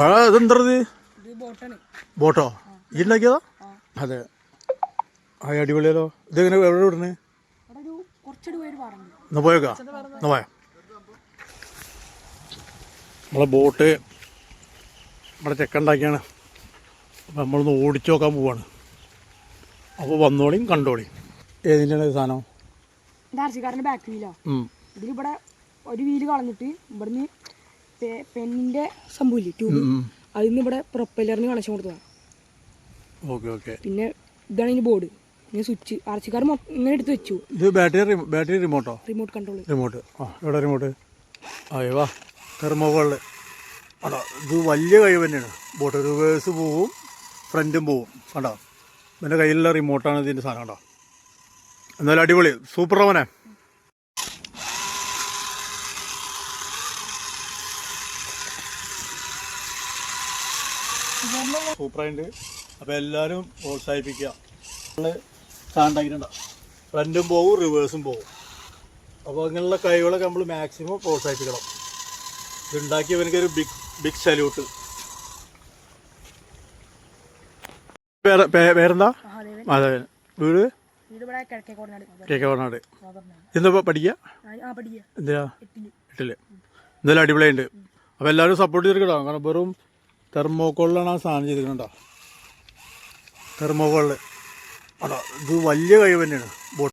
ആ ഇതെന്തത് ബോട്ടോ? ഈ ഉണ്ടാക്കിയതാ ആ. അതെ. ആ അടിപൊളിയല്ലോ. ഇതെങ്ങനെ എവിടെ വിടണേ എന്നാ പോയേക്കാ? എന്നാ പോയാ? നമ്മളെ ബോട്ട് നമ്മുടെ ചെക്കുണ്ടാക്കിയാണ്. അപ്പം നമ്മളൊന്ന് ഓടിച്ചു നോക്കാൻ പോവാണ്. അപ്പോൾ വന്നോളിയും കണ്ടോളിയും. ഏതിന്റെയാണ് സാധനം? ബാക്ക് വീലോ. ഇതിലിവിടെ ഒരു വീൽ കളഞ്ഞിട്ട് ഇവിടുന്ന് പെ- പെന്നിന്റെ സംഭവമില്ലേ ട്യൂബ്? അതിൽ നിന്ന് ഇവിടെ പ്രൊപ്പല്ലറിന് കണക്ഷൻ ഓക്കെ പിന്നെ ഇതാണ് ഇതിന്റെ ബോർഡ്. ഇങ്ങനെ സ്വിച്ച് ആർച്ചിക്കാർ ഇങ്ങനെ എടുത്ത് വെച്ചു. ഇത് battery battery റിമോട്ടോ? Remote control remote. ആ എവിടെ റിമോട്ട്? ആ വാ. തെർമോകോളിൽ അതാ ഇത് വലിയ കഴിവ് തന്നെയാണ്. ബോട്ട് റിവേഴ്സ് പോവും ഫ്രണ്ടും പോവും. കണ്ടോ? എന്റെ കയ്യിലുള്ള റിമോട്ടാണ് ഇതിന്റെ സാധനം കണ്ടോ? എന്നാലും അടിപൊളി. സൂപ്പർ റവനെ. സൂപ്പറായിട്ട് അപ്പോൾ എല്ലാവരും പ്രോത്സാഹിപ്പിക്കുക. നമ്മൾ സാണ്ടാക്കിയിട്ടുണ്ടോ ഫ്രണ്ടും പോകും റിവേഴ്സും പോവും. അപ്പോൾ അങ്ങനെയുള്ള കഴിവുകളൊക്കെ നമ്മൾ മാക്സിമം പ്രോത്സാഹിപ്പിക്കണം. ഇതുണ്ടാക്കിയവനക്കൊരു ബിഗ് ബിഗ് സല്യൂട്ട് പേരെന്താ? മാധവൻ വീട്? ഇതിവിടെ കിഴക്കേ കോടനാട്. കെ കെ എന്താ പഠിക്കുക എന്തിനാ? എട്ടിൽ. എന്തായാലും അടിപൊളിയുണ്ട് അപ്പോൾ എല്ലാവരും സപ്പോർട്ട് ചെയ്തിട്ടോ കാരണം വെറും തെർമോക്കോളിലാണ് ആ സാധനം ചെയ്തിട്ടുണ്ടോ തെർമോക്കോളിൽ അതാ ഇത് വലിയ കഴിവ് തന്നെയാണ്. ബോട്ട്